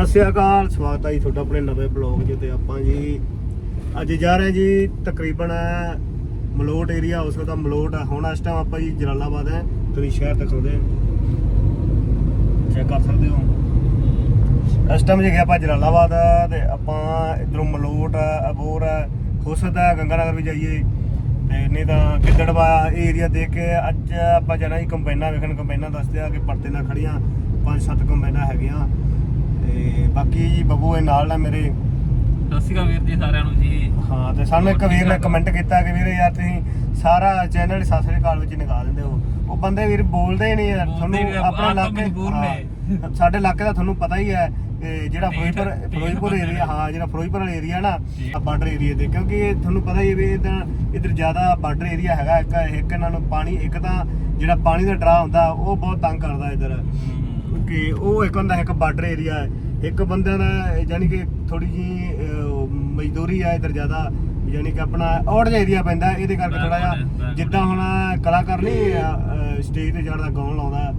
ਸਤਿ ਸ਼੍ਰੀ ਅਕਾਲ, ਸਵਾਗਤ ਹੈ ਜੀ ਤੁਹਾਡਾ ਆਪਣੇ ਨਵੇਂ ਬਲੌਗ 'ਚ ਤੇ ਆਪਾਂ ਜੀ ਅੱਜ ਜਾ ਰਹੇ ਜੀ ਤਕਰੀਬਨ ਮਲੋਟ ਏਰੀਆ ਉਸ ਦਾ ਮਲੋਟ ਆ। ਹੁਣ ਇਸ ਟਾਈਮ ਆਪਾਂ ਜੀ ਜਲਾਲਾਬਾਦ ਹੈ, ਤੁਸੀਂ ਸ਼ਹਿਰ ਦਿਖਾਉਂਦੇ ਚੈੱਕ ਕਰ ਸਕਦੇ ਹੋ। ਇਸ ਟਾਈਮ ਜੇ ਗਿਆ ਆਪਾਂ ਜਲਾਲਾਬਾਦ ਤੇ ਆਪਾਂ ਇਧਰੋਂ ਮਲੋਟ ਅਬੋਰ ਹੋ ਸਕਦਾ ਹੈ ਗੰਗਾਨਗਰ ਵੀ ਜਾਈਏ। ਤੇ ਨਹੀਂ ਤਾਂ ਗਿੱਦੜਵਾ ਇਹ ਏਰੀਆ ਦੇਖ ਕੇ ਅੱਜ ਆਪਾਂ ਜਾਣਾ ਜੀ ਕੰਪਾਈਨਾਂ ਵੇਖਣ। ਕੰਪਾਈਨਾਂ ਦੱਸਦੇ ਆ ਕਿ ਪਰਤੇ ਨਾਲ ਖੜੀਆਂ ਪੰਜ ਸੱਤ ਕੰਪਾਈਨਾਂ ਹੈਗੀਆਂ। ਤੇ ਬਾਕੀ ਜੀ ਬੱਬੂ ਇਹ ਨਾਲ ਨਾ ਮੇਰੇ। ਸਤਿ ਸ਼੍ਰੀ ਅਕਾਲ ਵੀਰ ਜੀ ਸਾਰਿਆਂ ਨੂੰ ਜੀ। ਹਾਂ ਤੇ ਸਾਨੂੰ ਇੱਕ ਵੀਰ ਨੇ ਕਮੈਂਟ ਕੀਤਾ ਕਿ ਵੀਰੇ ਯਾਰ ਤੁਸੀਂ ਸਾਰਾ ਚੈਨਲ ਸਾਸਰੇ ਕਾਲ ਵਿੱਚ ਨਿਕਾ ਦਿੰਦੇ ਹੋ। ਉਹ ਬੰਦੇ ਵੀਰ ਬੋਲਦੇ ਹੀ ਨਹੀਂ ਯਾਰ ਤੁਹਾਨੂੰ ਆਪਣੇ ਆਪ ਤਾਂ ਇਲਾਕੇ ਸਾਡੇ ਇਲਾਕੇ ਦਾ ਤੁਹਾਨੂੰ ਪਤਾ ਹੀ ਹੈ ਕਿ ਜਿਹੜਾ ਫਿਰੋਜ਼ਪੁਰ ਫਿਰੋਜ਼ਪੁਰ ਏਰੀਆ ਹਾਂ ਜਿਹੜਾ ਫਿਰੋਜ਼ਪੁਰ ਵਾਲਾ ਏਰੀਆ ਨਾ। ਬਾਰਡਰ ਏਰੀਆ ਦੇ ਕਿਉਂਕਿ ਇਹ ਤੁਹਾਨੂੰ ਪਤਾ ਹੀ ਹੈ ਵੀ ਇਦਾਂ ਇਧਰ ਜ਼ਿਆਦਾ ਬਾਰਡਰ ਏਰੀਆ ਹੈਗਾ ਇੱਕ ਇੱਕ ਇਹਨਾਂ ਨੂੰ ਪਾਣੀ ਇੱਕ ਤਾਂ ਜਿਹੜਾ ਪਾਣੀ ਦਾ ਡਰਾ ਹੁੰਦਾ ਉਹ ਬਹੁਤ ਤੰਗ ਕਰਦਾ ਇਧਰ। ਕਿ ਉਹ ਇੱਕ ਹੁੰਦਾ ਇੱਕ ਬਾਰਡਰ ਏਰੀਆ ਹੈ। ਇੱਕ ਬੰਦੇ ਦਾ ਯਾਨੀ ਕਿ ਥੋੜੀ ਜੀ ਮਜ਼ਦੂਰੀ ਆ ਇਧਰ ਜ਼ਿਆਦਾ ਯਾਨੀ ਕਿ ਆਪਣਾ ਔੜ ਜਿਹਾ ਏਰੀਆ ਪੈਂਦਾ ਇਹਦੇ ਕਰਕੇ ਥੋੜਾ ਜਿਹਾ ਜਿੱਦਾਂ ਹੁਣ ਕਲਾਕਾਰ ਨਹੀਂ ਸਟੇਜ ਤੇ ਚੜਦਾ ਗਾਉਣ ਲਾਉਂਦਾ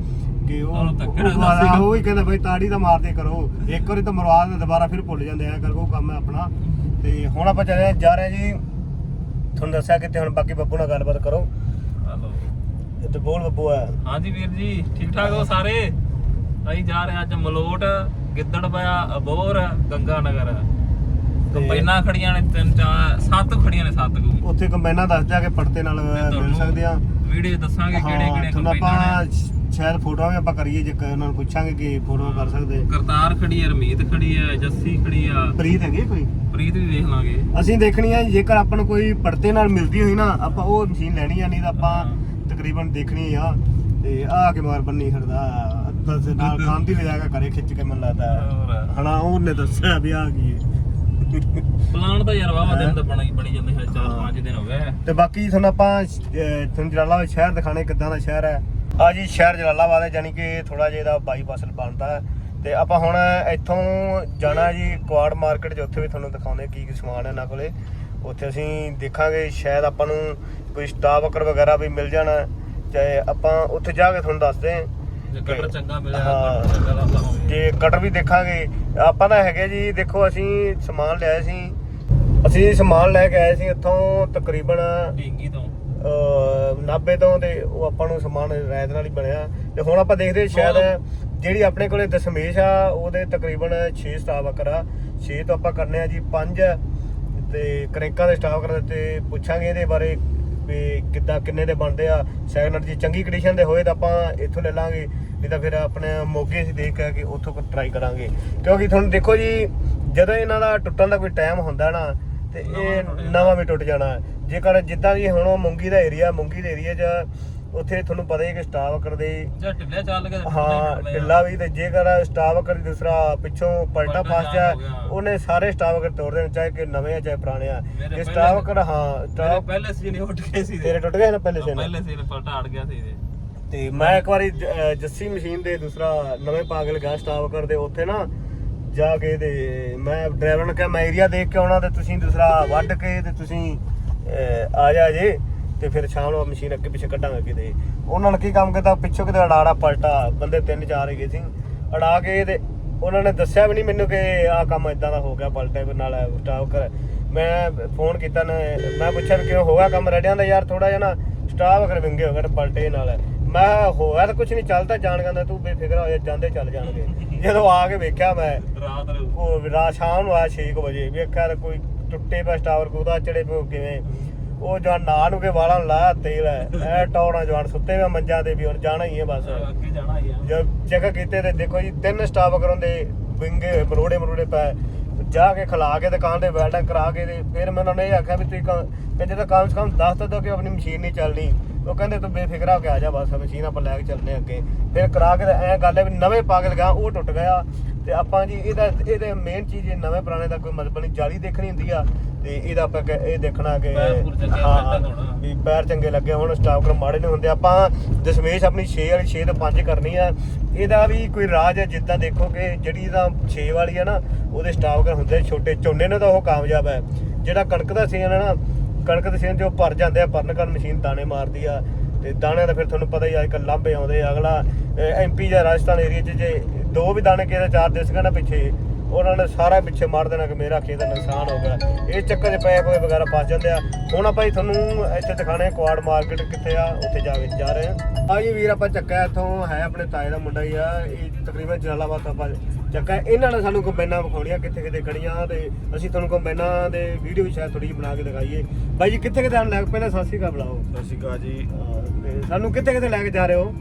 ਕਿ ਉਹ ਉਹ ਹੀ ਕਹਿੰਦਾ ਬਈ ਤਾੜੀ ਤਾਂ ਮਾਰਦੇ ਕਰੋ। ਇੱਕ ਵਾਰੀ ਤਾਂ ਮਰਵਾ ਦਿੰਦੇ ਦੁਬਾਰਾ ਫਿਰ ਭੁੱਲ ਜਾਂਦੇ ਆ ਕਰਕੇ ਉਹ ਕੰਮ ਹੈ ਆਪਣਾ। ਤੇ ਹੁਣ ਆਪਾਂ ਚੱਲੇ ਜਾ ਰਹੇ ਜੀ। ਤੁਹਾਨੂੰ ਦੱਸਿਆ ਕਿ ਤੇ ਹੁਣ ਬਾਕੀ ਬੱਬੂ ਨਾਲ ਗੱਲਬਾਤ ਕਰੋ। ਹਲੋ। ਤੇ ਬੋਲ ਬੱਬੂ ਆ। ਹਾਂਜੀ ਵੀਰ ਜੀ ਠੀਕ ਠਾਕ ਹੋ ਸਾਰੇ? ਅਸੀਂ ਜਾ ਰਹੇ ਅੱਜ ਮਲੋਟ ਗਿੱਦੜਬਾਇਆ ਅਬੋਰ ਗੰਗਾ ਨਗਰ। ਕੰਪਾਈਨਾਂ ਖੜੀਆਂ ਨੇ ਤਿੰਨ ਚਾਰ ਸੱਤ ਖੜੀਆਂ ਨੇ ਸੱਤ ਕੁ ਉੱਥੇ ਕੰਬਾਈਨਾਂ ਦੱਸਦੇ ਆ ਕਿ ਪੜਤੇ ਨਾਲ ਮਿਲ ਸਕਦੇ ਆ ਵੀਡੀਓ ਦੱਸਾਂਗੇ ਕਿਹੜੇ ਕਿਹੜੇ ਆਪਾਂ ਨੇ। ਸ਼ਾਇਦ ਫੋਟੋਆਂ ਵੀ ਆਪਾਂ ਕਰੀਏ ਜੇ ਉਹਨਾਂ ਨੂੰ ਪੁੱਛਾਂਗੇ ਕਿ ਫੋਟੋਆਂ ਕਰ ਸਕਦੇ। ਕਰਤਾਰ ਖੜੀ ਹੈ ਰਮੀਤ ਖੜੀ ਹੈ ਜੱਸੀ ਖੜੀ ਆ। ਪ੍ਰੀਤ ਹੈਗੀ ਕੋਈ? ਪ੍ਰੀਤ ਵੀ ਵੇਖ ਲਾਂਗੇ। ਅਸੀਂ ਦੇਖਣੀ ਆ ਜੇਕਰ ਆਪਾਂ ਨੂੰ ਕੋਈ ਪੜਤੇ ਨਾਲ ਮਿਲਦੀ ਹੋਈ ਨਾ ਆਪਾਂ ਉਹ ਮਸ਼ੀਨ ਲੈਣੀ ਆ ਨਹੀਂ ਤਾਂ ਆਪਾਂ। ਤਕਰੀਬਨ ਦੇਖਣੀ ਆ। ਤੇ ਆ ਕੇ ਮਾਰ ਬੰਨੀ ਫਿਰਦਾ ਦਸ ਨਾਲ ਕੰਮ ਦੀ ਲਿਜਾਗਾ ਘਰੇ ਖਿੱਚ ਕੇ ਮੈਨੂੰ ਲੱਗਦਾ। ਹੋਰ। ਹਣਾ ਉਹਨੇ ਦੱਸਿਆ ਵੀ ਆ ਕੀ ਹੈ। ਪਲਾਨ ਤਾਂ ਯਾਰ ਵਾਵਾ ਦਿਨ ਤਾਂ ਬਣੀ ਬਣੀ ਜਾਂਦੇ ਹੈ ਚਾਰ ਹਾਂ। ਪੰਜ ਦਿਨ ਹੋ ਗਏ। ਤੇ ਬਾਕੀ ਤੁਹਾਨੂੰ ਆਪਾਂ ਤੁਹਾਨੂੰ ਜਲਾਲਾਬਾਦ ਸ਼ਹਿਰ ਦਿਖਾਣੇ ਕਿੱਦਾਂ ਦਾ ਸ਼ਹਿਰ ਹੈ। ਆ ਜੀ ਸ਼ਹਿਰ ਜਲਾਲਾਬਾਦ ਹੈ ਯਾਨੀ ਕਿ ਥੋੜਾ ਜਿਹਾ ਇਹਦਾ ਬਾਈਪਾਸ ਬਣਦਾ ਤੇ ਆਪਾਂ ਹੁਣ ਇੱਥੋਂ ਜਾਣਾ ਜੀ ਕੁਆੜ ਮਾਰਕੀਟ 'ਚ ਉੱਥੇ ਵੀ ਤੁਹਾਨੂੰ ਦਿਖਾਉਂਦੇ ਕੀ ਕੀ ਸਮਾਨ ਹੈ ਕੋਲੇ। ਉੱਥੇ ਅਸੀਂ ਦੇਖਾਂਗੇ ਸ਼ਾਇਦ ਆਪਾਂ ਨੂੰ ਕੋਈ ਸਟਾਵਕਰ ਵਗੈਰਾ ਵੀ ਮਿਲ ਜਾਣਾ। ਚਾਹੇ ਆਪਾਂ ਉੱਥੇ ਜਾ ਕੇ ਤੁਹਾਨੂੰ ਦੱਸਦੇ ਹਾਂ। ਜੇ ਕਟਰ ਚੰਗਾ ਮਿਲਿਆ ਹਾਂ। ਕਟਰ ਚੰਗਾ ਲੱਭਦਾ ਹੋਵੇ। ਤੇ ਕਟਰ ਵੀ ਦੇਖਾਂਗੇ। ਆਪਾਂ ਤਾਂ ਹੈਗੇ ਜੀ ਦੇਖੋ ਅਸੀਂ ਸਮਾਨ ਲਿਆ ਸੀ। ਅਸੀਂ ਸਮਾਨ ਲੈ ਕੇ ਆਏ ਸੀ ਇੱਥੋਂ ਤਕਰੀਬਨ ਢੀਂਗੀ ਤੋਂ। ਅਹ 90 ਤੋਂ ਤੇ ਉਹ ਆਪਾਂ ਨੂੰ ਸਮਾਨ ਰਾਇਤ ਨਾਲ ਹੀ ਬਣਿਆ। ਤੇ ਹੁਣ ਆਪਾਂ ਦੇਖਦੇ ਸ਼ਾਇਦ ਜਿਹੜੀ ਆਪਣੇ ਕੋਲੇ ਦਸ਼ਮੇਸ਼ ਆ ਉਹਦੇ ਤਕਰੀਬਨ 6 ਸਟਾਫ ਵਕਰ ਆ 6 ਤੋਂ ਆਪਾਂ ਕਰਨੇ ਆ ਜੀ 5 ਤੇ ਕਰੇਕਾਂ ਦੇ ਸਟਾਫ ਕਰ ਤੇ ਪੁੱਛਾਂਗੇ ਇਹਦੇ ਬਾਰੇ ਵੀ ਕਿੱਦਾਂ ਕਿੰਨੇ ਦੇ ਬਣਦੇ ਆ ਸੈਕੰਡ ਜੀ ਚੰਗੀ ਕੰਡੀਸ਼ਨ ਦੇ ਹੋਏ ਤਾਂ ਆਪਾਂ ਇੱਥੋਂ ਲੈ ਲਾਂਗੇ ਨਹੀਂ ਤਾਂ ਫਿਰ ਆਪਣੇ ਮੋਗੇ ਅਸੀਂ ਦੇਖ ਕੇ ਕਿ ਉੱਥੋਂ ਟਰਾਈ ਕਰਾਂਗੇ ਕਿਉਂਕਿ ਤੁਹਾਨੂੰ ਦੇਖੋ ਜੀ ਜਦੋਂ ਇਹਨਾਂ ਦਾ ਟੁੱਟਣ ਦਾ ਕੋਈ ਟਾਈਮ ਹੁੰਦਾ ਨਾ ਤੇ ਇਹ ਨਵਾਂ ਵੀ ਟੁੱਟ ਜਾਣਾ। ਜੇਕਰ ਜਿੱਦਾਂ ਦੀ ਹੁਣ ਉਹ ਮੁੰਗੀ ਦਾ ਏਰੀਆ ਮੁੰਗੀ ਦੇ ਏਰੀਆ 'ਚ ਉੱਥੇ ਤੁਹਾਨੂੰ ਪਤਾ ਹੀ ਕਿ ਸਟਾਫ ਕਰਦੇ ਜਾਂ ਢਿੱਲੇ ਚੱਲ ਕੇ ਹਾਂ ਢਿੱਲਾ ਵੀ ਤੇ ਜੇਕਰ ਸਟਾਫ ਕਰ ਦੂਸਰਾ ਪਿੱਛੋਂ ਪਲਟਾ ਫਸ ਜਾ। ਉਹਨੇ ਸਾਰੇ ਸਟਾਫ ਕਰ ਤੋੜ ਦੇਣ ਚਾਹੇ ਕਿ ਨਵੇਂ ਆ ਚਾਹੇ ਪੁਰਾਣੇ ਆ ਇਹ ਸਟਾਫ ਕਰ ਹਾਂ ਸਟਾਫ ਪਹਿਲੇ ਸੀ ਨਹੀਂ ਉੱਠ ਗਏ ਸੀ ਤੇਰੇ ਟੁੱਟ ਗਏ ਨਾ ਪਹਿਲੇ ਸੇ ਪਹਿਲੇ ਸੀ ਪਲਟਾ ਅੜ ਗਿਆ ਸੀ ਤੇ। ਮੈਂ ਇੱਕ ਵਾਰੀ ਜੱਸੀ ਮਸ਼ੀਨ ਦੇ ਦੂਸਰਾ ਨਵੇਂ ਪਾਗਲ ਗਿਆ ਸਟਾਫ ਕਰਦੇ ਉੱਥੇ ਨਾ ਜਾ ਕੇ ਤੇ ਮੈਂ ਡਰਾਈਵਰ ਨੂੰ ਕਿਹਾ ਮੈਂ ਏਰੀਆ ਦੇਖ ਕੇ ਆਉਣਾ ਤੇ ਤੁਸੀਂ ਦੂਸਰਾ ਵੱਢ ਕੇ ਤੇ ਤੁਸੀਂ ਆ ਜਾ ਜੇ। ਤੇ ਫਿਰ ਸ਼ਾਮ ਨੂੰ ਮਸ਼ੀਨ ਅੱਗੇ ਪਿੱਛੇ ਕੱਢਾਂਗੇ ਕਿਤੇ। ਉਹਨਾਂ ਨੇ ਕੀ ਕੰਮ ਕੀਤਾ? ਪਿੱਛੋਂ ਕਿਤੇ ਅੜਾੜਾ ਪਲਟਾ ਬੰਦੇ ਤਿੰਨ ਚਾਰ ਹੈਗੇ ਸੀ। ਅੜਾ ਕੇ ਤੇ ਉਹਨਾਂ ਨੇ ਦੱਸਿਆ ਵੀ ਨਹੀਂ ਮੈਨੂੰ ਕਿ ਆਹ ਕੰਮ ਇਦਾਂ ਦਾ ਹੋ ਗਿਆ ਪਲਟੇ ਨਾਲ ਸਟਾਫ ਕਰ। ਮੈਂ ਫੋਨ ਕੀਤਾ ਨਾ ਮੈਂ ਪੁੱਛਿਆ ਵੀ ਕਿਉਂ ਹੋ ਗਿਆ ਕੰਮ? ਰੈਡਿਆਂ ਦਾ ਯਾਰ ਥੋੜਾ ਜਿਹਾ ਨਾ ਸਟਾਫ ਅਗਰ ਵਿੰਗੇ ਹੋ ਗਏ ਪਲਟੇ ਨਾਲ। ਮੈਂ ਹੋਇਆ ਤਾਂ ਕੁਝ ਨਹੀਂ ਚੱਲਦਾ ਜਾਣ ਕਹਿੰਦਾ ਤੂੰ ਬੇਫਿਕਰ ਹੋ ਜਾ ਜਾਂਦੇ ਚੱਲ ਜਾਣਗੇ। ਜਦੋਂ ਆ ਕੇ ਵੇਖਿਆ ਮੈਂ ਰਾਤ ਨੂੰ। ਉਹ ਰਾਤ ਸ਼ਾਮ ਨੂੰ ਆਇਆ 6 ਵਜੇ ਵੇਖਿਆ ਕੋਈ ਟੁੱਟੇ ਪਿਆ ਸਟਾਵਰ ਕੋਦਾ ਚੜੇ ਪਿਓ ਕਿਵੇਂ। ਉਹ ਜਵਾਨ ਨਾ ਨੂੰ ਕੇ ਵਾਲਾਂ ਨੂੰ ਲਾਇਆ ਤੇਲ ਐ ਟੌਣਾ ਜਵਾਨ ਸੁੱਤੇ ਵੇ ਮੰਜਾਂ ਤੇ ਵੀ ਹੁਣ ਜਾਣਾ ਹੀ ਹੈ ਬਸ। ਅੱਗੇ ਜਾਣਾ ਹੀ ਆ। ਜਦ ਚੈੱਕ ਕੀਤੇ ਤੇ ਦੇਖੋ ਜੀ ਤਿੰਨ ਸਟਾਫ ਕਰਾਉਂਦੇ ਵਿੰਗੇ ਹੋਏ ਮਰੋੜੇ ਮਰੋੜੇ ਪਏ। ਜਾ ਕੇ ਖਲਾ ਕੇ ਦੁਕਾਨ ਦੇ ਵੈਲਡਿੰਗ ਕਰਾ ਕੇ ਤੇ ਫਿਰ ਮੈਂ ਉਹਨਾਂ ਨੇ ਇਹ ਆਖਿਆ ਵੀ ਤੁਸੀਂ ਕ- ਕਹਿੰਦੇ ਤਾਂ ਕਮ ਸੇ ਕਮ ਦੱਸ ਤਾਂ ਦਿਓ ਕਿ ਆਪਣੀ ਮਸ਼ੀਨ ਨਹੀਂ ਚੱਲਣੀ। ਉਹ ਕਹਿੰਦੇ ਤੂੰ ਬੇਫਿਕਰ ਹੋ ਕੇ ਆ ਜਾ ਬਸ ਮਸ਼ੀਨ ਆਪਾਂ ਲੈ ਕੇ ਚੱਲਨੇ ਅੱਗੇ। ਫਿਰ ਕਰਾ ਕੇ ਐ ਗੱਲ ਹੈ ਵੀ ਨਵੇਂ ਪਾਗਲ ਗਿਆ ਉਹ ਟੁੱਟ ਗਿਆ। ਤੇ ਆਪਾਂ ਜੀ ਇਹਦਾ ਇਹਦੇ ਮੇਨ ਚੀਜ਼ ਇਹ ਨਵੇਂ ਪੁਰਾਣੇ ਦਾ ਕੋਈ ਮਤਲਬ ਨਹੀਂ ਜਾਲੀ ਦੇਖਣੀ ਹੁੰਦੀ ਆ ਤੇ ਇਹਦਾ ਆਪਾਂ ਇਹ ਦੇਖਣਾ ਕਿ। ਵੀ ਪੈਰ ਚੰਗੇ ਲੱਗੇ ਹੁਣ ਸਟਾਫ ਕਰ ਮਾੜੇ ਨਹੀਂ ਹੁੰਦੇ ਆਪਾਂ ਦਸ਼ਮੇਸ਼ ਆਪਣੀ 6 ਵਾਲੀ 6 ਤੋਂ 5 ਕਰਨੀ ਆ ਇਹਦਾ ਵੀ ਕੋਈ ਰਾਜ ਹੈ ਜਿੱਦਾਂ ਦੇਖੋ ਕਿ ਜਿਹੜੀ ਦਾ 6 ਵਾਲੀ ਹੈ ਨਾ ਉਹਦੇ ਸਟਾਫ ਕਰ ਹੁੰਦੇ ਛੋਟੇ ਝੋਨੇ ਨੇ ਤਾਂ ਉਹ ਕਾਮਯਾਬ ਹੈ ਜਿਹੜਾ ਕਣਕ ਦਾ ਸੀਜ਼ਨ ਹੈ ਨਾ ਕਣਕ ਦੇ ਸੀਜ਼ਨ 'ਚ ਉਹ ਭਰ ਜਾਂਦੇ ਆ ਭਰਨ ਕਰਨ ਮਸ਼ੀਨ ਦਾਣੇ ਮਾਰਦੀ ਆ ਤੇ ਦਾਣਿਆਂ ਦਾ ਫਿਰ ਤੁਹਾਨੂੰ ਪਤਾ ਹੀ ਅੱਜ ਕੱਲ੍ਹ ਲਾਂਭੇ ਆਉਂਦੇ ਆ। ਅਗਲਾ ਐਮਪੀ ਜਾਂ ਰਾਜਸਥਾਨ ਏਰੀਆ 'ਚ ਜੇ ਦੋ ਵੀ ਦਾਣੇ ਕਿਸੇ ਦਾ ਚਾਰ ਦਿਸ ਨਾ ਪਿੱਛੇ ਉਹਨਾਂ ਨੇ ਸਾਰਾ ਪਿੱਛੇ ਮਾਰ ਦੇਣਾ ਕਿ ਮੇਰਾ ਖੇਤ ਨੁਕਸਾਨ ਹੋ ਗਿਆ। ਇਹ ਚੱਕਰ 'ਚ ਪਏ ਹੋਏ ਵਗੈਰਾ ਫਸ ਜਾਂਦੇ ਆ। ਹੁਣ ਆਪਾਂ ਜੀ ਤੁਹਾਨੂੰ ਇੱਥੇ ਦਿਖਾਣੇ ਕੁਆੜ ਮਾਰਕੀਟ ਕਿੱਥੇ ਆ ਉੱਥੇ ਜਾ ਕੇ ਜਾ ਰਹੇ ਆ। ਆ ਜੀ ਵੀਰ ਆਪਾਂ ਚੱਕਾ ਇੱਥੋਂ ਹੈ ਆਪਣੇ ਤਾਏ ਦਾ ਮੁੰਡਾ ਹੀ ਆ ਇਹ ਤਕਰੀਬਨ ਜਲਾਲਾਬਾਦ ਤੋਂ ਆਪਾਂ ਚੱਕਾ ਇਹਨਾਂ ਨੇ ਸਾਨੂੰ ਕੰਬਾਈਨਾਂ ਵਿਖਾਉਣੀਆਂ ਕਿੱਥੇ ਕਿੱਥੇ ਖੜੀਆਂ ਤੇ ਅਸੀਂ ਤੁਹਾਨੂੰ ਕੰਬਾਈਨਾਂ ਦੇ ਵੀਡੀਓ ਵੀ ਸ਼ਾਇਦ ਥੋੜੀ ਜਿਹੀ ਬਣਾ ਕੇ ਦਿਖਾਈਏ। ਬਾਈ ਜੀ ਕਿੱਥੇ ਕਿੱਥੇ ਆਉਣ ਲੱਗ ਪਹਿਲਾਂ ਸ਼੍ਰੀ ਅਕਾਲ ਬੁਲਾਓ। ਸ਼੍ਰੀ ਅਕਾਲ ਜੀ। ਸਾਨੂੰ ਕਿੱਥੇ ਕਿੱਥੇ ਲੈ ਕੇ ਜਾ ਰਹੇ ਹੋ?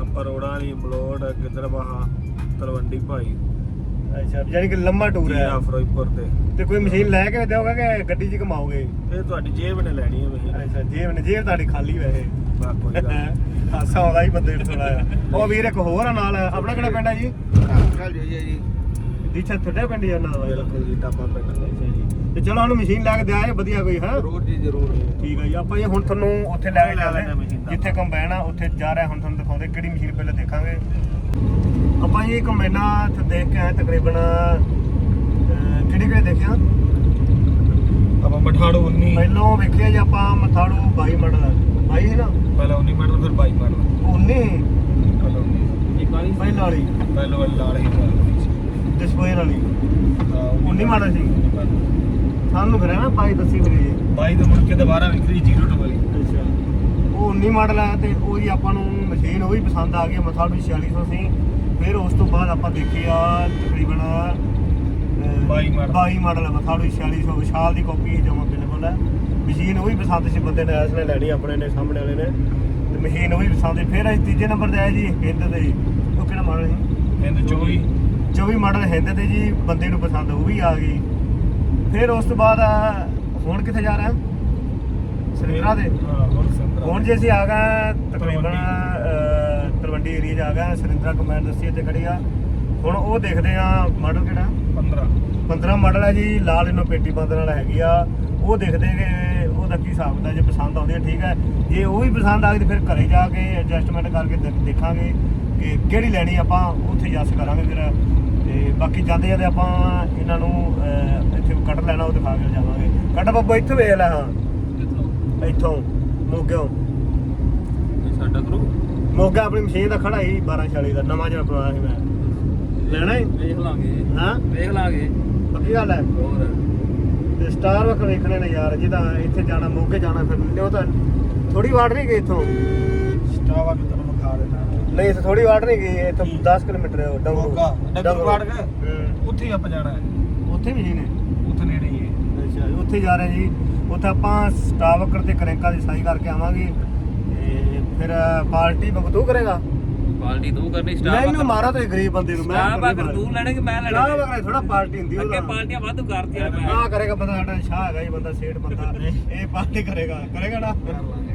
ਆਪਾਂ ਰੋੜਾਂ ਵਾਲੀ ਬਲੋਡ ਗਿੱਦੜਬਾਹਾ। ਤਲਵੰਡੀ ਭਾਈ। ਅੱਛਾ ਯਾਨੀ ਕਿ ਲੰਮਾ ਟੂਰ ਹੈ। ਜੀਰਾ ਫਿਰੋਜ਼ਪੁਰ ਤੇ। ਤੇ ਕੋਈ ਮਸ਼ੀਨ ਲੈ ਕੇ ਦਿਓਗੇ ਕਿ ਗੱਡੀ 'ਚ ਘਮਾਓਗੇ? ਇਹ ਤੁਹਾਡੀ ਜੇਬ ਨੇ ਲੈਣੀ ਹੈ ਮਸ਼ੀਨ। ਅੱਛਾ ਜੇਬ ਨੇ ਜੇਬ ਤੁਹਾਡੀ ਖਾਲੀ ਵੈਸੇ। ਬਾ ਕੋਈ ਗੱਲ। ਹਾਸਾ ਆਉਂਦਾ ਹੀ ਬੰਦੇ ਨੂੰ ਥੋੜਾ। ਉਹ ਵੀਰ ਇੱਕ ਹੋਰ ਆ ਨਾਲ ਆਪਣਾ ਕਿਹੜਾ ਪਿੰਡ ਹੈ ਜੀ? ਚੱਲ ਜੀ ਜੀ। ਜਿੱਥੇ ਤੁਹਾਡਾ ਪਿੰਡ ਹੀ ਆ ਨਾਲ। ਵਾਲਾ ਬਿਲਕੁਲ ਜੀ ਟਾਪਾ ਪਿੰਡ। ਤੇ ਚਲੋ ਸਾਨੂੰ ਮਸ਼ੀਨ ਲੈ ਕੇ ਦੇ ਆਏ ਵਧੀਆ ਕੋਈ ਹਾਂ? ਜ਼ਰੂਰ ਜੀ ਜ਼ਰੂਰ। ਠੀਕ ਹੈ ਜੀ ਆਪਾਂ ਜੀ ਹੁਣ ਤੁਹਾਨੂੰ ਉੱਥੇ ਲੈ ਕੇ ਲੈ ਜਾਂਦੇ ਲੈਂਦੇ ਹਾਂ। ਮਸ਼ੀਨ। ਦਾ। ਜਿੱਥੇ ਕੰਬਾਈਨ ਆ ਉੱਥੇ ਜਾ ਰਿਹਾ ਹੁਣ ਤੁਹਾਨੂੰ ਦਿਖਾਉਂਦੇ ਕਿਹੜੀ ਮਸ਼ੀਨ ਪਹਿਲਾਂ ਦੇਖਾਂਗੇ। ਆਪਾਂ ਜੀ ਕੰਬਾਈਨਾਂ ਇੱਥੇ ਦੇਖ ਕੇ ਆਏ ਤਕਰੀਬਨ ਕਿਹੜੀ ਕਿਹੜੀ ਦੇਖਿਆ? ਆਪਾਂ ਮਠਾੜੂ 19 ਪਹਿਲੋਂ ਵੇਖਿਆ ਜੀ ਆਪਾਂ ਮਥਾੜੂ 22 ਮਾਡਲ ਆਈ ਨਾ? ਪਹਿਲਾਂ 19 ਮਾਡਲ ਫਿਰ 22 ਮਾਡਲ 19 ਪਹਿਲਾਂ 19 ਇੱਕ ਵਾਰੀ ਪਹਿਲਾਂ ਵਾਲੀ। ਪਹਿਲਾਂ ਵਾਲੀ ਲਾਲ ਹੀ ਡਿਸਪੋਜ਼ਲ ਵਾਲੀ। ਹਾਂ 19 ਮਾਡਲ ਸੀ। ਸਾਨੂੰ ਫਿਰ ਨਾ 22 ਦੱਸੀ ਜੀ 22 ਤੋਂ ਮੁੜ ਕੇ ਦੁਬਾਰਾ ਵਿਕਰੀ 02 ਵਾਲੀ ਅੱਛਾ। ਉਹ 19 ਮਾਡਲ ਹੈ ਤੇ ਉਹ ਜੀ ਆਪਾਂ ਨੂੰ ਮਸ਼ੀਨ ਉਹ ਵੀ ਪਸੰਦ ਆ ਗਈ ਮਥਾੜੂ 4600 ਸੀ। ਫਿਰ ਉਸ ਤੋਂ ਬਾਅਦ ਆਪਾਂ ਦੇਖੀ ਆ ਤਕਰੀਬਨ ਅਹ, 22 ਮਾਡਲ। 22 ਮਾਡਲ ਹੈ ਮਥਾੜੂ 4600 ਵਿਸ਼ਾਲ ਦੀ ਕਾਪੀ ਹੀ ਜਮਾ ਬਿਲਕੁਲ ਹੈ। ਮਸ਼ੀਨ ਉਹ ਵੀ ਪਸੰਦ ਸੀ ਬੰਦੇ ਨੇ ਇਸ ਨੇ ਲੈਣੀ ਆਪਣੇ ਨੇ ਸਾਹਮਣੇ ਵਾਲੇ ਨੇ। ਤੇ ਮਸ਼ੀਨ ਉਹ ਵੀ ਪਸੰਦ ਫਿਰ ਅਸੀਂ ਤੀਜੇ ਨੰਬਰ ਤੇ ਆਏ ਜੀ ਹਿੰਦ ਦੇ। ਉਹ ਕਿਹੜਾ ਮਾਡਲ ਸੀ? ਇਹਨੂੰ 24 24 ਮਾਡਲ ਹਿੰਦ ਤੇ ਜੀ ਬੰਦੇ ਨੂੰ ਪਸੰਦ ਉਹ ਵੀ ਆ ਗਈ। ਫਿਰ ਉਸ ਤੋਂ ਬਾਅਦ ਹੁਣ ਕਿੱਥੇ ਜਾ ਰਹੇ ਹਾਂ? ਸਰਿੰਦਰਾ ਦੇ। ਹਾਂ ਹੁਣ ਸੰਤਰਾ ਹੁਣ ਜੇ ਅਸੀਂ ਆ ਗਏ ਤਕਰੀਬਨ ਤਲਵੰਡੀ ਏਰੀਆ 'ਚ ਆ ਗਏ ਸਰਿੰਦਰਾ ਕਮੈਂਡ ਦੱਸੀ ਇੱਥੇ ਖੜੀ ਆ। ਹੁਣ ਉਹ ਦੇਖਦੇ ਆ ਮਾਡਲ ਕਿਹੜਾ? 15 15 ਮਾਡਲ ਹੈ ਜੀ ਲਾਲ ਇਹਨੂੰ ਪੇਟੀ ਬੰਦ ਨਾਲ ਹੈਗੀ ਆ। ਉਹ ਦੇਖਦੇ ਕਿ ਉਹਦਾ ਕੀ ਹਿਸਾਬ ਹੁੰਦਾ ਜੇ ਪਸੰਦ ਆਉਂਦੀ ਹੈ ਠੀਕ ਹੈ ਜੇ ਉਹ ਵੀ ਪਸੰਦ ਆ ਗਈ ਤੇ ਫਿਰ ਘਰੇ ਜਾ ਕੇ ਐਡਜਸਟਮੈਂਟ ਕਰਕੇ ਦੇਖ- ਦੇਖਾਂਗੇ ਕਿ ਕਿਹੜੀ ਲੈਣੀ ਆਪਾਂ ਉੱਥੇ ਜੱਸ ਕਰਾਂਗੇ ਫਿਰ। ਤੇ ਬਾਕੀ ਜਾਂਦੇ ਜਾਂਦੇ ਆਪਾਂ ਇਹਨਾਂ ਨੂੰ ਇੱਥੇ ਕੱਟ ਲੈਣਾ ਉਹ ਦਿਖਾ ਕੇ ਜਾਵਾਂਗੇ। ਕੱਟ ਬੱਬਾ ਇੱਥੇ ਵੇਖ ਲੈ ਹਾਂ। ਇੱਥੋਂ ਮੋਗਿਓ। ਸਾਡਾ ਗਰੁੱਪ ਮੋਗਾ ਆਪਣੀ ਮਸ਼ੀਨ ਦਾ ਖੜਾ ਹੀ 1240 ਦਾ ਨਵਾਂ ਜਿਹਾ ਸੀ ਮੈਂ। ਲੈਣਾ ਹੈ ਵੇਖ ਲਾਂਗੇ। ਹਾਂ? ਵੇਖ ਲਾਂਗੇ। ਪੱਕੀ ਗੱਲ ਹੈ? ਹੋਰ? ਤੇ ਸਟਾਰ ਵਕ ਵੇਖਣੇ ਨੇ ਯਾਰ ਜਿਹਦਾ ਇੱਥੇ ਜਾਣਾ ਮੋਗੇ ਜਾਣਾ ਫਿਰ ਉਹ ਤਾਂ ਥੋੜੀ ਵਾਟ ਨਹੀਂ ਗਈ ਇੱਥੋਂ। ਸਟਾਵਾ ਵੀ ਤੁਹਾਨੂੰ ਵਿਖਾ ਦੇਣਾ ਨਹੀਂ ਇੱਥੇ ਥੋੜੀ ਵਾਟ ਨਹੀਂ ਗਈ ਇੱਥੋਂ 10 ਕਿਲੋਮੀਟਰ ਹੈ ਮੋਗਾ, ਡੰਗੂ ਵਾਟ। ਉੱਥੇ ਹੀ ਆਪਾਂ ਜਾਣਾ ਹੈ। ਉੱਥੇ ਵੀ ਜੀ ਨੇ? ਉੱਥੇ ਨੇੜੇ ਹੀ ਹੈ। ਅੱਛਾ ਉੱਥੇ ਜਾ ਰਹੇ ਜੀ। ਉੱਥੇ ਆਪਾਂ ਸਟਾਵਕਰ ਤੇ ਕਰੈਂਕਾ ਦੀ ਸਾਈ ਕਰਕੇ ਆਵਾਂਗੇ। ਫਿਰ ਪਾਰਟੀ ਬਗਤੂ ਕਰੇਗਾ? ਪਾਰਟੀ ਤੂੰ ਕਰਨੀ ਸਟਾਰ ਮੈਨੂੰ ਮਾਰਾ ਤੇ ਗਰੀਬ ਬੰਦੇ ਨੂੰ ਮੈਂ ਸਟਾਰ ਬਾਕਰ ਤੂੰ ਲੈਣੇ ਕਿ ਮੈਂ ਲੈਣੇ। ਸਟਾਰ ਥੋੜਾ ਪਾਰਟੀ ਹੁੰਦੀ ਅੱਗੇ ਉਹਦਾ। ਪਾਰਟੀਆਂ ਵਾਧੂ ਕਰਤੀਆਂ ਮੈਂ। ਆ ਕਰੇਗਾ ਬੰਦਾ ਸਾਡਾ ਸ਼ਾਹ ਹੈਗਾ ਜੀ ਬੰਦਾ ਸੇਠ ਬੰਦਾ। ਇਹ ਪਾਰਟੀ ਕਰੇਗਾ ਕਰੇਗਾ ਨਾ? ਇਹ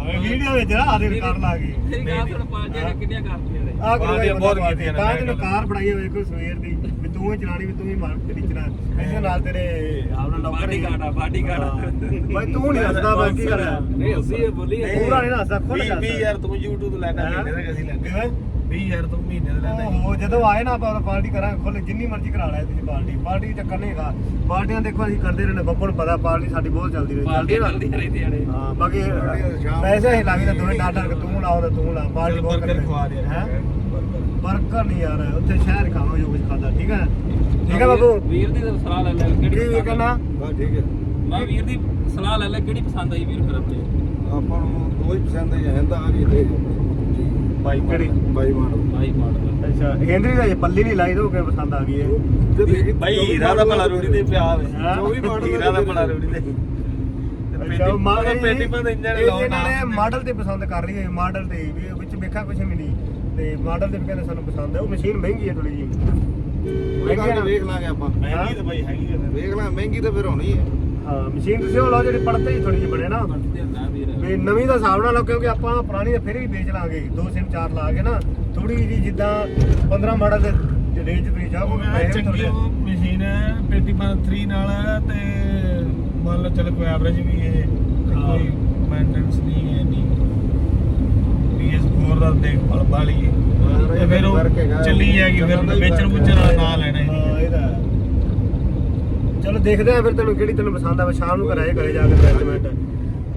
ਵੀਡੀਓ ਵਿੱਚ ਨਾ ਆਦੇ ਕਰ ਲਾਗੀ ਤੇਰੀ ਗੱਲ ਸੁਣ ਨੇ ਕਿੰਨੀਆਂ ਕਰਤੀਆਂ ਨੇ? ਆ ਬਹੁਤ ਕੀਤੀਆਂ ਨੇ, ਤਾਂ ਮੈਂ ਤੈਨੂੰ ਕਹਿੰਦਾ। ਕਾਰ ਬਣਾਈ ਹੋਵੇ ਕੋਈ ਸਵੇਰ ਦੀ ਵੀ ਤੂੰ ਹੀ ਚਲਾਣੀ ਵੀ ਤੂੰ ਹੀ ਮਾਰ ਤੇਰੀ ਚਲਾ ਇਸੇ ਨਾਲ ਤੇਰੇ ਆਪਣਾ ਬਾਡੀ ਗਾਰਡ ਆ ਬਾਡੀ ਗਾਰਡ ਭਾਈ ਤੂੰ ਨਹੀਂ ਹੱਸਦਾ ਮੈਂ ਕੀ ਕਰਾਂ ਨਹੀਂ ਅਸੀਂ ਇਹ ਬੋਲੀ ਪੂਰਾ ਨਹੀਂ ਨਾ ਹੱਸਦਾ ਖੁੱਲ ਜਾਂਦਾ ਵੀਹ ਯਾਰ ਤੂੰ YouTube ਲੈਣਾ ਮਹੀਨੇ ਦਾ ਅਸੀਂ ਲੈਣਾ। ਕਿਵੇਂ 20 ਯਾਰ ਤੂੰ ਮਹੀਨੇ ਦਾ ਲੈਣਾ ਉਹ ਜਦੋਂ ਆਏ ਨਾ ਆਪਾਂ ਉਦੋਂ ਪਾਰਟੀ ਕਰਾਂਗੇ ਖੁੱਲ ਜਿੰਨੀ ਮਰਜ਼ੀ ਕਰਾ ਲੈ ਤੁਸੀਂ ਪਾਰਟੀ। ਪਾਰਟੀ ਚੱਕਰ ਨਹੀਂ ਹੈਗਾ। ਪਾਰਟੀਆਂ ਦੇਖੋ ਅਸੀਂ ਕਰਦੇ ਰਹਿੰਦੇ ਬੱਬੂ ਨੂੰ ਪਤਾ ਪਾਰਟੀ ਸਾਡੀ ਬਹੁਤ ਚੱਲਦੀ ਰਹੀ ਪਾਰਟੀਆਂ ਨਾ? ਚੱਲਦੀਆਂ ਰਹਿੰਦੀਆਂ ਨੇ ਹਾਂ ਬਾਕੀ ਪੈਸੇ ਹੀ ਲੱਗਦੇ ਦੋਵੇਂ ਡਾਟਾ ਕਿ ਤੂੰ ਲਾਓ ਤੇ ਤੂੰ ਲਾ ਪਾਰਟੀ ਬਹੁਤ ਬਰਗਰ ਖਵਾ ਦੇ ਹੈ? ਬਰਗਰ। ਬਰਗਰ ਨਹੀਂ ਯਾਰ ਉੱਥੇ ਸ਼ਹਿਰ ਜੋ ਕੁਝ ਖਾਦਾ ਠੀਕ ਹੈ? ਠੀਕ ਹੈ ਬਾਬੂ? ਵੀਰ ਦੀ ਤਾਂ ਸਲਾਹ ਲੈ ਲੈ ਕਿਹੜੀ ਵੀ ਕਹਿੰਦਾ? ਬਸ ਠੀਕ ਹੈ। ਮੈਂ ਵੀਰ ਦੀ ਸਲਾਹ ਲੈ ਲੈ ਕਿਹੜੀ ਪਸੰਦ ਆਈ ਵੀਰ ਫਿਰ ਆਪਣੇ? ਆਪਾਂ ਨੂੰ ਦੋ ਹੀ ਪਸੰਦ ਹੈ ਹੰਦਾ ਆ ਗਈ ਤੇ ਬਾਈ ਕਿਹੜੀ? ਬਾਈ ਮਾਡਲ। ਭਾਈ ਮਾਡਲ। ਅੱਛਾ ਹਿੰਦਰੀ ਦਾ ਜੇ ਪੱਲੀ ਨਹੀਂ ਲਾਈ ਤਾਂ ਉਹ ਕਿਵੇਂ ਪਸੰਦ ਆ ਗਈ ਹੈ ਬਾਈ ਹੀਰਾ ਦਾ ਭਲਾ ਰੂੜੀ ਤੇ ਪਿਆ ਵੇ। ਹੈਂ? 24 ਮਾਡਲ ਹੀਰਾ ਦਾ ਭਲਾ ਰੂੜੀ ਤੇ। ਅੱਛਾ ਉਹ ਮਾ- ਇਹ- ਪੇਟੀ ਬੰਦ ਇੰਜਨ ਇਹ ਲਾਉਣਾ ਇਹਨਾਂ ਨੇ ਮਾਡਲ ਤੇ ਪਸੰਦ ਕਰ ਲਈ ਹੈ ਮਾਡਲ ਤੇ ਵੀ ਉਹ ਵਿੱਚ ਵੇਖਾ ਕੁਝ ਵੀ ਨਹੀਂ। ਤੇ ਮਾਡਲ ਤੇ ਵੀ ਕਹਿੰਦੇ ਸਾਨੂੰ ਪਸੰਦ ਹੈ। ਉਹ ਮਸ਼ੀਨ ਮਹਿੰਗੀ ਹੈ ਥੋੜੀ ਜੀ ਮਹਿੰਗੀ ਹੈ ਨਾ? ਵੇਖ ਲਾਂਗੇ ਆਪਾਂ। ਮਹਿੰਗੀ ਤਾਂ ਬਾਈ ਹੈਗੀ ਵੇਖ ਲਾਂ ਮਹਿੰਗੀ ਤਾਂ ਫਿਰ ਹੋਣੀ ਹੈ। ਹਾਂ ਮਸ਼ੀਨ ਤੁਸੀਂ ਉਹ ਲਓ ਜਿਹੜੀ ਪੜਤੇ ਹੀ ਥੋੜੀ ਜਿਹੀ ਬਣੇ ਨਾ। ਤੇ ਨਵੀਂ ਦਾ ਹਿਸਾਬ ਨਾਲ ਕਿਉਂਕਿ ਆਪਾਂ ਪੁਰਾਣੀ ਤਾਂ ਫਿਰ ਵੀ ਵੇਚ ਲਾਂਗੇ। ਦੋ ਸਿਮ ਚਾਰ ਲਾ ਕੇ ਨਾ ਥੋੜੀ ਜੀ ਜਿੱਦਾਂ 15 ਮਾਡਲ ਦੇ ਰੇਂਜ ਤੇ ਵੀ ਚੰਗੀ ਮਸ਼ੀਨ ਹੈ ਪੇਟੀ ਬੰਦ 3 ਨਾਲ ਤੇ ਮੰਨ ਲਓ ਚੱਲ ਕੋਈ ਐਵਰੇਜ ਵੀ ਹੈ। ਕੋਈ ਮੇਨਟੇਨੈਂਸ ਨਹੀਂ ਹੈ ਨਹੀਂ। PS4 ਦਾ ਦੇਖਭਾਲ ਵਾਲੀ ਹੈ। ਤੇ ਫਿਰ ਉਹ ਚੱਲੀ ਜਾਏਗੀ ਫਿਰ ਵੇਚਣ ਵੁਚਣ ਦਾ ਨਾਂ ਲੈਣਾ ਹੀ ਇਹਦਾ। ਚਲੋ ਦੇਖਦੇ ਆ ਫਿਰ ਤੈਨੂੰ ਕਿਹੜੀ ਤੈਨੂੰ ਪਸੰਦ ਆਵੇ ਸ਼ਾਮ ਨੂੰ ਕਰਾਏ ਘਰੇ ਜਾ ਕੇ ਅਰੇਂਜਮੈਂਟ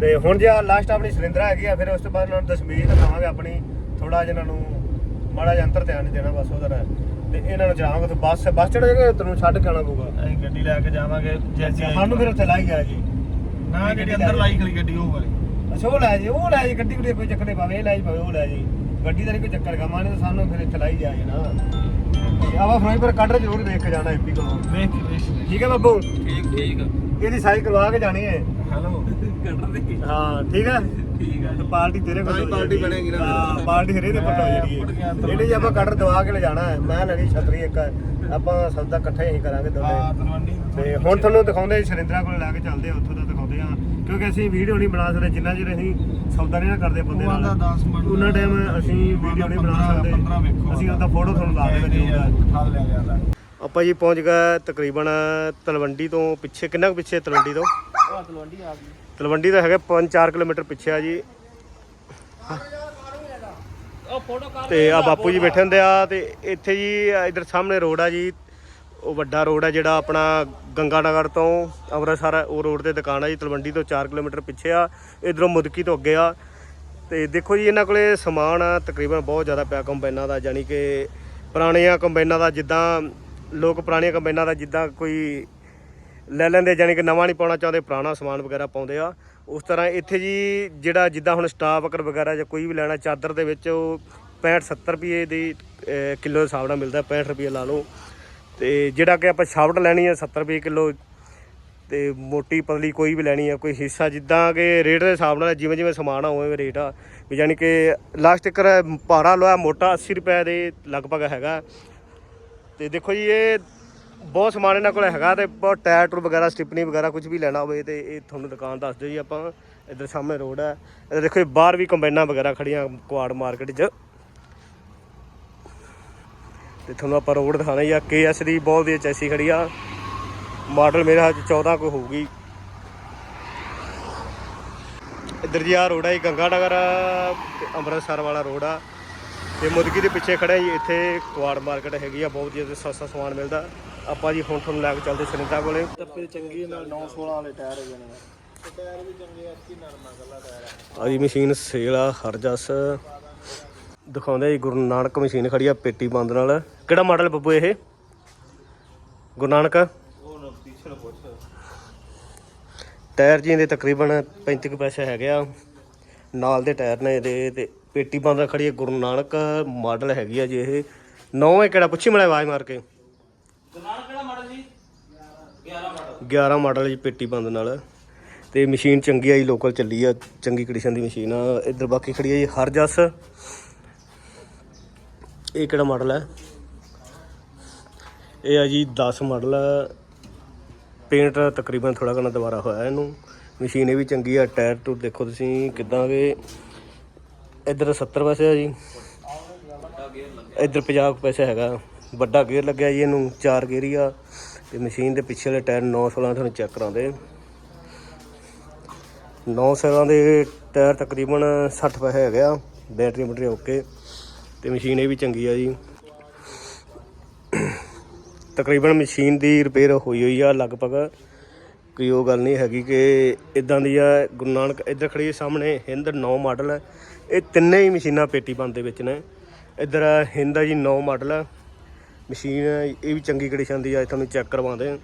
ਤੇ ਹੁਣ ਜੇ ਲਾਸਟ ਆਪਣੀ ਸਿਲਿੰਡਰ ਹੈਗੀ ਆ ਫਿਰ ਉਸ ਤੋਂ ਬਾਅਦ ਉਹਨਾਂ ਨੂੰ ਦਸ਼ਮੇਸ਼ ਦਿਖਾਵਾਂਗੇ ਆਪਣੀ ਥੋੜਾ ਜਿਹਾ ਇਹਨਾਂ ਨੂੰ ਮਾੜਾ ਜਿਹਾ ਅੰਤਰ ਧਿਆਨ ਨਹੀਂ ਦੇਣਾ ਬਸ ਉਹਦਾ। ਤੇ ਇਹਨਾਂ ਨੂੰ ਜਾਵਾਂਗੇ ਤੇ ਬੱਸ ਬੱਸ ਚੜ ਜਾਏਗਾ ਤੈਨੂੰ ਛੱਡ ਕੇ ਆਉਣਾ ਪਊਗਾ? ਅਸੀਂ ਗੱਡੀ ਲੈ ਕੇ ਜਾਵਾਂਗੇ ਜੈਸੀ ਸਾਨੂੰ ਫਿਰ ਉੱਥੇ ਲਾਈ ਆ ਜੀ। ਨਾ ਜਿਹੜੀ ਅੰਦਰ ਲਾਈ ਖੜੀ ਗੱਡੀ ਉਹ ਵਾਲੀ। ਅੱਛਾ ਉਹ ਲੈ ਜੀ ਉਹ ਲੈ ਜੀ ਗੱਡੀ ਕੋਈ ਚੱਕਰ ਨਹੀਂ ਪਾਵੇ ਇਹ ਲੈ ਜੀ ਉਹ ਲੈ ਜੀ। ਗੱਡੀ ਦਾ ਨਹੀਂ ਕੋਈ ਚੱਕਰ ਕਮਾ ਨਹੀਂ ਸਾਨੂੰ ਫਿਰ ਇੱਥੇ ਲਾਈ ਜਾ ਜੀ ਨਾ। ਤੇ ਆਵਾ ਫਿਰੋਜ਼ਪੁਰ ਕੱਢ ਜ਼ਰੂਰ ਦੇਖ ਕੇ ਜਾਣਾ ਐਪੀ ਕੋਲੋਂ। ਵੇਖ ਠੀਕ ਹੈ ਬੱਬੂ? ਠੀਕ ਠੀਕ ਇਹਦੀ ਸਾਈ ਕਰਵਾ ਕੇ ਜਾਣੀ ਹੈ। ਹੈਲੋ। ਹਾਂ। ਠੀਕ ਹੈ ਠੀਕ ਆ ਤੇ ਪਾਰਟੀ ਤੇਰੇ ਕੋਲ ਹਾਂ, ਪਾਰਟੀ ਬਣੇਗੀ ਨਾ। ਹਾਂ ਪਾਰਟੀ ਹਰੇ ਦੇ ਪੱਟ ਹੋ ਜਾਣੀ ਹੈ ਇਹਨੇ ਜੀ ਆਪਾਂ ਕੱਢ ਦਵਾ ਕੇ ਲੈ ਜਾਣਾ ਹੈ ਮੈਂ ਲੈਣੀ ਛਤਰੀ ਇੱਕ। ਆਪਾਂ ਸੌਦਾ ਇਕੱਠੇ ਹੀ ਕਰਾਂਗੇ ਹਾਂ ਦੋਨੇ ਤਲਵੰਡੀ। ਤੇ ਹੁਣ ਤੁਹਾਨੂੰ ਦਿਖਾਉਂਦੇ ਸ਼ਰਿੰਦਰਾ ਕੋਲ ਲੈ ਕੇ ਚੱਲਦੇ ਆ ਉੱਥੋਂ ਦਾ ਦਿਖਾਉਂਦੇ ਆ ਕਿਉਂਕਿ ਅਸੀਂ ਵੀਡੀਓ ਨਹੀਂ ਬਣਾ ਸਕਦੇ ਜਿੰਨਾ ਚਿਰ ਅਸੀਂ ਸੌਦਾ ਨਹੀਂ ਨਾ ਕਰਦੇ ਬੰਦੇ ਨਾਲ। 10 ਮਿੰਟ ਉਹਨਾਂ ਟਾਈਮ ਅਸੀਂ ਵੀਡੀਓ ਨਹੀਂ ਬਣਾ 15 ਸਕਦੇ। ਵੇਖੋ ਅਸੀਂ ਉਹਦਾ ਫੋਟੋ ਤੁਹਾਨੂੰ ਲਾ ਦੇਵਾਂਗੇ ਜ਼ਰੂਰ। ਠਾਲ ਲਿਆ ਜਾਂਦਾ। ਆਪਾਂ ਜੀ ਪਹੁੰਚ ਗਏ ਤਕਰੀਬਨ ਤਲਵੰਡੀ ਤੋਂ ਪਿੱਛੇ ਕਿੰਨਾ ਕੁ ਪਿੱਛੇ ਤਲਵੰਡੀ ਤੋਂ? ਉਹ ਤਲਵੰਡੀ ਆ ਗਈ। ਤਲਵੰਡੀ ਤੋਂ ਹੈਗਾ 5-4 ਕਿਲੋਮੀਟਰ ਪਿੱਛੇ ਆ ਜੀ। ਉਹ ਫੋਟੋ ਤੇ ਆ ਬਾਪੂ ਜੀ ਬੈਠੇ ਹੁੰਦੇ ਆ ਤੇ ਇੱਥੇ ਜੀ ਇਧਰ ਸਾਹਮਣੇ ਰੋਡ ਆ ਜੀ। ਉਹ ਵੱਡਾ ਰੋਡ ਆ ਜਿਹੜਾ ਆਪਣਾ ਗੰਗਾ ਨਗਰ ਤੋਂ ਅੰਮ੍ਰਿਤਸਰ ਉਹ ਰੋਡ ਤੇ ਦੁਕਾਨ ਆ ਜੀ, ਤਲਵੰਡੀ ਤੋਂ 4 ਕਿਲੋਮੀਟਰ ਪਿੱਛੇ ਆ। ਇਧਰੋਂ ਮੁਦਕੀ ਤੋਂ ਅੱਗੇ ਆ। ਤੇ ਦੇਖੋ ਜੀ ਇਹਨਾਂ ਕੋਲੇ ਸਮਾਨ ਆ ਤਕਰੀਬਨ ਬਹੁਤ ਜ਼ਿਆਦਾ ਪਿਆ ਕੰਬਾਈਨਾਂ ਦਾ ਯਾਨੀ ਕਿ ਪੁਰਾਣੀਆਂ ਕੰਬਾਈਨਾਂ ਦਾ ਜਿੱਦਾਂ ਲੋਕ ਪੁਰਾਣੀਆਂ ਕੰਬਾਈਨਾਂ ਦਾ ਜਿੱਦਾਂ ਕੋਈ ਲੈ ਲੈਂਦੇ ਯਾਨੀ ਕਿ ਨਵਾਂ ਨਹੀਂ ਪਾਉਣਾ ਚਾਹੁੰਦੇ ਪੁਰਾਣਾ ਸਮਾਨ ਵਗੈਰਾ ਪਾਉਂਦੇ ਆ। ਉਸ ਤਰ੍ਹਾਂ ਇੱਥੇ ਜੀ ਜਿਹੜਾ ਜਿੱਦਾਂ ਹੁਣ ਸਟਾਫ ਵਕਰ ਵਗੈਰਾ ਜਾਂ ਕੋਈ ਵੀ ਲੈਣਾ ਚਾਦਰ ਦੇ ਵਿੱਚ ਉਹ 65 70 ਰੁਪਏ ਦੀ ਅਹ, ਕਿਲੋ ਦੇ ਹਿਸਾਬ ਨਾਲ ਮਿਲਦਾ 65 ਰੁਪਏ ਲਾ ਲਓ। ਤੇ ਜਿਹੜਾ ਕਿ ਆਪਾਂ ਸ਼ਾਫਟ ਲੈਣੀ ਹੈ 70 ਰੁਪਏ ਕਿਲੋ ਤੇ ਮੋਟੀ ਪਤਲੀ ਕੋਈ ਵੀ ਲੈਣੀ ਹੈ ਕੋਈ ਹਿੱਸਾ ਜਿੱਦਾਂ ਕਿ ਰੇਟ ਦੇ ਹਿਸਾਬ ਨਾਲ ਜਿਵੇਂ ਜਿਵੇਂ ਸਮਾਨ ਆ ਉਵੇਂ ਰੇਟ ਆ। ਵੀ ਯਾਨੀ ਕਿ ਲਾਸਟਿਕਰ ਭਾਰਾ ਲੋਹਾ ਮੋਟਾ 80 ਰੁਪਏ ਦੇ ਲਗਭਗ ਹੈਗਾ। ਤੇ ਦੇਖੋ ਜੀ ਇਹ ਬਹੁਤ ਸਮਾਨ ਇਹਨਾਂ ਕੋਲ ਹੈਗਾ ਤੇ ਬਹੁਤ ਟਾਇਰ ਟੂਰ ਵਗੈਰਾ, ਸਟਿਪਨੀ ਵਗੈਰਾ ਕੁਝ ਵੀ ਲੈਣਾ ਹੋਵੇ ਤੇ ਇਹ ਤੁਹਾਨੂੰ ਦੁਕਾਨ ਦੱਸ ਦਿਓ ਜੀ ਆਪਾਂ। ਇੱਧਰ ਸਾਹਮਣੇ ਰੋਡ ਹੈ। ਇਹ ਦੇਖੋ ਜੀ, ਬਾਹਰ ਵੀ ਕੰਬਾਈਨਾਂ ਵਗੈਰਾ ਖੜੀਆਂ ਕੁਆੜ ਮਾਰਕੀਟ 'ਚ। ਤੇ ਤੁਹਾਨੂੰ ਆਪਾਂ ਰੋਡ ਦਿਖਾਣਾ ਜੀ ਕੇਐਸ ਦੀ ਬਹੁਤ ਵਧੀਆ ਚੈਸੀ ਖੜੀ ਆ। ਮਾਡਲ ਮੇਰੇ ਹੱਥ 'ਚ 14 ਕੋਈ ਹੋਊਗੀ। ਇੱਧਰ ਜੀ ਆ ਰੋਡ ਹੈ ਜੀ, ਗੰਗਾ ਨਗਰ ਅੰਮ੍ਰਿਤਸਰ ਵਾਲਾ ਰੋਡ ਆ। ਤੇ ਮੁਦਕੀ ਦੇ ਪਿੱਛੇ ਖੜਾ ਜੀ, ਇੱਥੇ ਕੁਆੜ ਮਾਰਕੀਟ ਹੈਗੀ ਆ, ਬਹੁਤ ਵਧੀਆ ਤੇ ਸਸਤਾ ਸਮਾਨ ਮਿਲਦਾ। ਆਪਾਂ ਜੀ ਹੁਣ ਤੁਹਾਨੂੰ ਲੈ ਕੇ ਚੱਲਦੇ ਸੁਨੀਤਾ ਕੋਲੇ। ਟੱਪੇ ਚੰਗੀ ਨਾਲ 916 ਵਾਲੇ ਟਾਇਰ ਹੋ ਜਾਣੇ ਆ ਟਾਇਰ ਵੀ ਚੰਗੇ ਆ ਕੀ ਨਰਮਾ ਗੱਲਾ ਟਾਇਰ ਆ ਆ ਜੀ ਮਸ਼ੀਨ ਸੇਲ ਆ ਹਰਜਸ ਦਿਖਾਉਂਦੇ ਜੀ ਗੁਰੂ ਨਾਨਕ ਮਸ਼ੀਨ ਖੜੀ ਆ ਪੇਟੀ ਬੰਦ ਨਾਲ। ਕਿਹੜਾ ਮਾਡਲ ਬੱਬੂ ਇਹ? ਗੁਰੂ ਨਾਨਕ? ਨਾ ਨੂੰ ਟਾਇਰ ਜੀ ਇਹਦੇ ਤਕਰੀਬਨ 35 ਕੁ ਪੈਸੇ ਹੈਗੇ ਆ। ਨਾਲ ਦੇ ਟਾਇਰ ਨੇ ਇਹਦੇ ਤੇ ਪੇਟੀ ਬੰਦ ਖੜੀ ਹੈ ਗੁਰੂ ਨਾਨਕ। ਮਾਡਲ ਹੈਗੀ ਆ ਜੀ ਇਹ। ਨੌਵੇਂ ਕਿਹੜਾ? ਪੁੱਛੀ ਮੜਾ ਆਵਾਜ਼ ਮਾਰ ਕੇ। ਦੁਕਾਨ ਕਿਹੜਾ ਮਾਡਲ ਜੀ? 11 ਮਾਡਲ 11 ਮਾਡਲ ਜੀ ਪੇਟੀ ਬੰਦ ਨਾਲ। ਤੇ ਮਸ਼ੀਨ ਚੰਗੀ ਆ ਜੀ ਲੋਕਲ ਚੱਲੀ ਆ, ਚੰਗੀ ਕੰਡੀਸ਼ਨ ਦੀ ਮਸ਼ੀਨ ਆ। ਇੱਧਰ ਬਾਕੀ ਖੜੀ ਆ ਜੀ ਹਰਜਸ। ਇਹ ਕਿਹੜਾ ਮਾਡਲ ਹੈ ਇਹ ਆ ਜੀ 10 ਮਾਡਲ ਪੇਂਟ ਤਕਰੀਬਨ ਥੋੜਾ ਘਣਾ ਦੁਬਾਰਾ ਹੋਇਆ ਇਹਨੂੰ। ਮਸ਼ੀਨ ਇਹ ਵੀ ਚੰਗੀ ਆ ਟਾਇਰ ਟੂਰ ਦੇਖੋ ਤੁਸੀਂ ਕਿਦਾਂ ਵੇ ਇੱਧਰ 70 ਪੈਸੇ ਆ ਜੀ। ਇੱਧਰ 50 ਕੁ ਪੈਸੇ ਹੈਗਾ। ਵੱਡਾ ਗੇਅਰ ਲੱਗਿਆ ਜੀ ਇਹਨੂੰ, ਚਾਰ ਗੇਅਰ ਹੀ ਆ। ਤੇ ਮਸ਼ੀਨ ਦੇ ਪਿੱਛੇ ਵਾਲੇ ਟਾਇਰ 916 ਤੁਹਾਨੂੰ ਚੈੱਕ ਕਰਾਉਂਦੇ। 916 ਦੇ ਟਾਇਰ ਤਕਰੀਬਨ 60 ਪੈਸੇ ਹੈਗੇ ਆ ਬੈਟਰੀ ਬੈਟਰੀ ਓਕੇ ਤੇ ਮਸ਼ੀਨ ਇਹ ਵੀ ਚੰਗੀ ਆ ਜੀ। ਤਕਰੀਬਨ ਮਸ਼ੀਨ ਦੀ ਰਿਪੇਅਰ ਹੋਈ ਹੋਈ ਆ, ਲਗਭਗ ਕੋਈ ਉਹ ਗੱਲ ਨਹੀਂ ਹੈਗੀ ਕਿ ਇਦਾਂ ਦੀ ਆ, ਗੁਰੂ ਨਾਨਕ ਇੱਧਰ ਖੜੀ ਸਾਹਮਣੇ ਹਿੰਦ 9 ਮਾਡਲ ਹੈ ਇਹ ਤਿੰਨੇ ਹੀ ਮਸ਼ੀਨਾਂ ਪੇਟੀ ਬੰਦ ਦੇ ਵਿੱਚ ਨੇ। ਇੱਧਰ ਹਿੰਦ ਆ ਜੀ 9 ਮਾਡਲ ਹੈ ਮਸ਼ੀਨ ਇਹ ਵੀ ਚੰਗੀ ਕੰਡੀਸ਼ਨ ਦੀ ਆ ਤੁਹਾਨੂੰ ਚੈੱਕ ਕਰਵਾਉਂਦੇ ਆ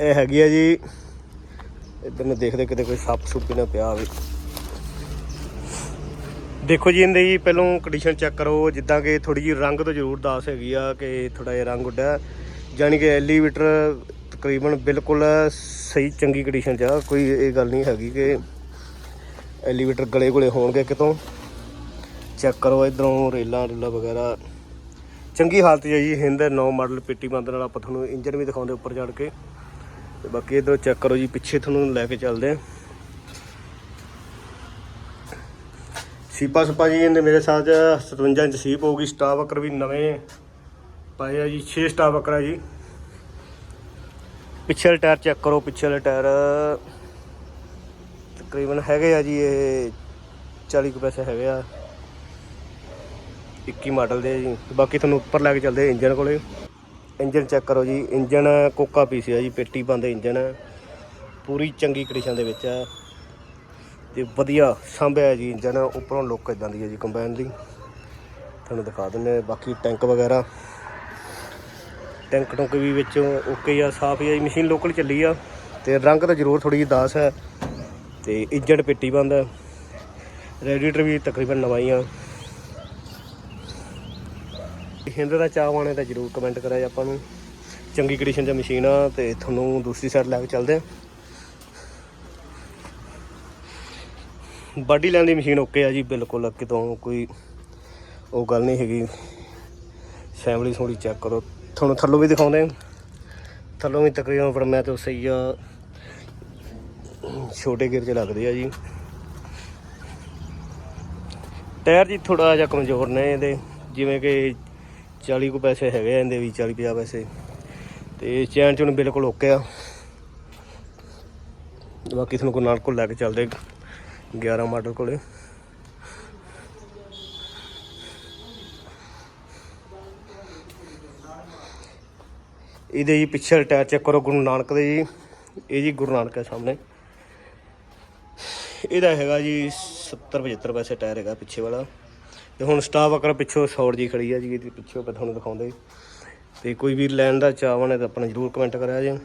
ਇਹ ਹੈਗੀ ਆ ਜੀ, ਇੱਧਰ ਨੂੰ ਦੇਖਦੇ ਕਿਤੇ ਕੋਈ ਸੱਪ ਸੁੱਪੀ ਨਾ ਪਿਆ ਹੋਵੇ। ਦੇਖੋ ਜੀ, ਇਹਦੇ ਜੀ ਪਹਿਲੋਂ ਕੰਡੀਸ਼ਨ ਚੈੱਕ ਕਰੋ, ਜਿੱਦਾਂ ਕਿ ਥੋੜੀ ਜਿਹੀ ਰੰਗ ਤੋਂ ਜ਼ਰੂਰ ਦਾਸ ਹੈਗੀ ਆ ਕਿ ਥੋੜਾ ਜਿਹਾ ਰੰਗ ਉੱਡਿਆ ਯਾਨੀ ਕਿ ਐਲੀਵੇਟਰ ਤਕਰੀਬਨ ਬਿਲਕੁਲ ਸਹੀ ਚੰਗੀ ਕੰਡੀਸ਼ਨ 'ਚ ਆ, ਕੋਈ ਇਹ ਗੱਲ ਨਹੀਂ ਹੈਗੀ ਕਿ ਐਲੀਵੇਟਰ ਗਲੇ ਗੁਲੇ ਹੋਣਗੇ ਕਿਤੋਂ। ਚੈੱਕ ਕਰੋ, ਇਧਰੋਂ ਰੇਲਾਂ, ਰੂਲਾਂ ਵਗੈਰਾ। ਚੰਗੀ ਹਾਲਤ ਹੈ ਜੀ ਹਿੰਦ 9 ਮਾਡਲ ਪੇਟੀ ਬੰਦ ਨਾਲ ਆਪਾਂ ਤੁਹਾਨੂੰ ਇੰਜਨ ਵੀ ਦਿਖਾਉਂਦੇ ਉੱਪਰ ਚੜ ਕੇ। ਤੇ ਬਾਕੀ ਇਧਰੋਂ ਚੈੱਕ ਕਰੋ ਜੀ, ਪਿੱਛੇ ਤੁਹਾਨੂੰ ਲੈ ਕੇ ਚੱਲਦੇ ਆ ਸੀਪਾ ਸਪਾ ਜੀ ਇਹਦੇ ਮੇਰੇ ਸਾਥ 57 ਇੰਚ ਸੀਪ ਹੋਊਗੀ, ਸਟਾਫ ਅਕਰ ਵੀ ਨਵੇਂ ਪਾਏ ਆ ਜੀ 6 ਸਟਾਫ ਅਕਰ ਆ ਜੀ। ਪਿੱਛੇ ਵਾਲੇ ਟਾਇਰ ਚੈੱਕ ਕਰੋ, ਪਿੱਛੇ ਵਾਲੇ ਟਾਇਰ ਤਕਰੀਬਨ ਹੈਗੇ ਆ ਜੀ, ਇਹ 40 ਕੁ ਪੈਸੇ ਹੈਗੇ ਆ। 21 ਮਾਡਲ ਦੇ ਜੀ। ਬਾਕੀ ਤੁਹਾਨੂੰ ਉੱਪਰ ਲੈ ਕੇ ਚੱਲਦੇ ਆ ਇੰਜਨ ਕੋਲੇ। ਇੰਜਨ ਚੈੱਕ ਕਰੋ ਜੀ। ਇੰਜਨ ਕੋਕਾ ਪੀਸੀ ਆ ਜੀ, ਪੇਟੀ ਬੰਦ ਇੰਜਨ ਪੂਰੀ ਚੰਗੀ ਕੰਡੀਸ਼ਨ ਦੇ ਵਿੱਚ ਆ। ਤੇ ਵਧੀਆ ਸਾਂਭਿਆ ਜੀ ਇੰਜਨ ਉੱਪਰੋਂ ਲੁੱਕ ਇਦਾਂ ਦੀ ਹੈ ਜੀ ਕੰਬਾਈਨ ਦੀ। ਤੁਹਾਨੂੰ ਦਿਖਾ ਦਿੰਦੇ ਬਾਕੀ ਟੈਂਕ ਵਗੈਰਾ। ਟੈਂਕ ਟੁੰਕ ਵੀ ਵਿੱਚੋਂ ਓਕੇ ਆ, ਸਾਫ਼ ਹੀ ਆ ਜੀ। ਮਸ਼ੀਨ ਲੋਕਲ ਚੱਲੀ ਆ। ਤੇ ਰੰਗ ਤਾਂ ਜ਼ਰੂਰ ਥੋੜੀ ਜਿਹੀ ਦਾਸ ਹੈ ਤੇ ਇੰਜਣ ਪੇਟੀ ਬੰਦ ਹੈ ਰੈਡੀਏਟਰ ਵੀ ਤਕਰੀਬਨ ਨਵਾਂ ਹੀ ਆ। ਹਿੰਦ ਦਾ ਚਾਹ ਵਾਣੇ ਤਾਂ ਜ਼ਰੂਰ ਕਮੈਂਟ ਕਰਿਆ ਜੀ ਆਪਾਂ ਨੂੰ। ਚੰਗੀ ਕੰਡੀਸ਼ਨ 'ਚ ਮਸ਼ੀਨ ਆ ਤੇ ਤੁਹਾਨੂੰ ਦੂਸਰੀ ਸਾਈਡ ਲੈ ਕੇ ਚੱਲਦੇ ਆ। ਬਾਡੀ ਲੈਣ ਦੀ ਮਸ਼ੀਨ ਓਕੇ ਆ ਜੀ, ਬਿਲਕੁਲ ਕਿਤੋਂ ਕੋਈ ਉਹ ਗੱਲ ਨਹੀਂ ਹੈਗੀ। ਫੈਮਿਲੀ ਥੋੜੀ ਚੈੱਕ ਕਰੋ। ਤੁਹਾਨੂੰ ਥੱਲੋਂ ਵੀ ਦਿਖਾਉਂਦੇ ਥੱਲੋਂ ਵੀ ਤਕਰੀਬਨ ਪਰ ਮੈਂ ਤਾਂ ਸਹੀ ਆ। ਛੋਟੇ ਗੇਰ 'ਚ ਲੱਗਦੇ ਆ ਜੀ। ਟਾਇਰ ਜੀ ਥੋੜਾ ਜਿਹਾ ਕਮਜ਼ੋਰ ਨੇ ਇਹਦੇ। ਜਿਵੇਂ ਕਿ 40 ਕੁ ਪੈਸੇ ਹੈਗੇ ਆ ਇਹਦੇ ਵੀ 40 50 ਪੈਸੇ। ਤੇ ਚੈਨ ਚੁਣ ਬਿਲਕੁਲ ਓਕੇ ਆ। ਬਾਕੀ ਤੁਹਾਨੂੰ ਕੋਈ ਨਾਲ ਕੋਲ ਲੈ ਕੇ ਚੱਲਦੇ 11 ਮਾਡਲ ਕੋਲੇ। ਇਹਦੇ ਜੀ ਪਿੱਛੇ ਟਾਇਰ ਚੈੱਕ ਕਰੋ ਗੁਰੂ ਨਾਨਕ ਦੇ ਜੀ। ਇਹ ਜੀ ਗੁਰੂ ਨਾਨਕ ਹੈ ਸਾਹਮਣੇ। ਇਹਦਾ ਹੈਗਾ ਜੀ 70 75 ਪੈਸੇ ਟਾਇਰ ਹੈਗਾ ਪਿੱਛੇ ਵਾਲਾ। ਤੇ ਹੁਣ ਸਟਾਫ ਅਕਰ ਪਿੱਛੋਂ ਸੌਰ ਜੀ ਖੜੀ ਹੈ ਜੀ, ਇਹਦੇ ਪਿੱਛੋਂ ਆਪਾਂ ਤੁਹਾਨੂੰ ਦਿਖਾਉਂਦੇ। ਤੇ ਕੋਈ ਵੀ ਲੈਣ ਦਾ ਚਾਹਵਾਨ ਹੈ ਤਾਂ ਆਪਣਾ ਜਰੂਰ ਕਮੈਂਟ ਕਰਿਆ ਜੀ।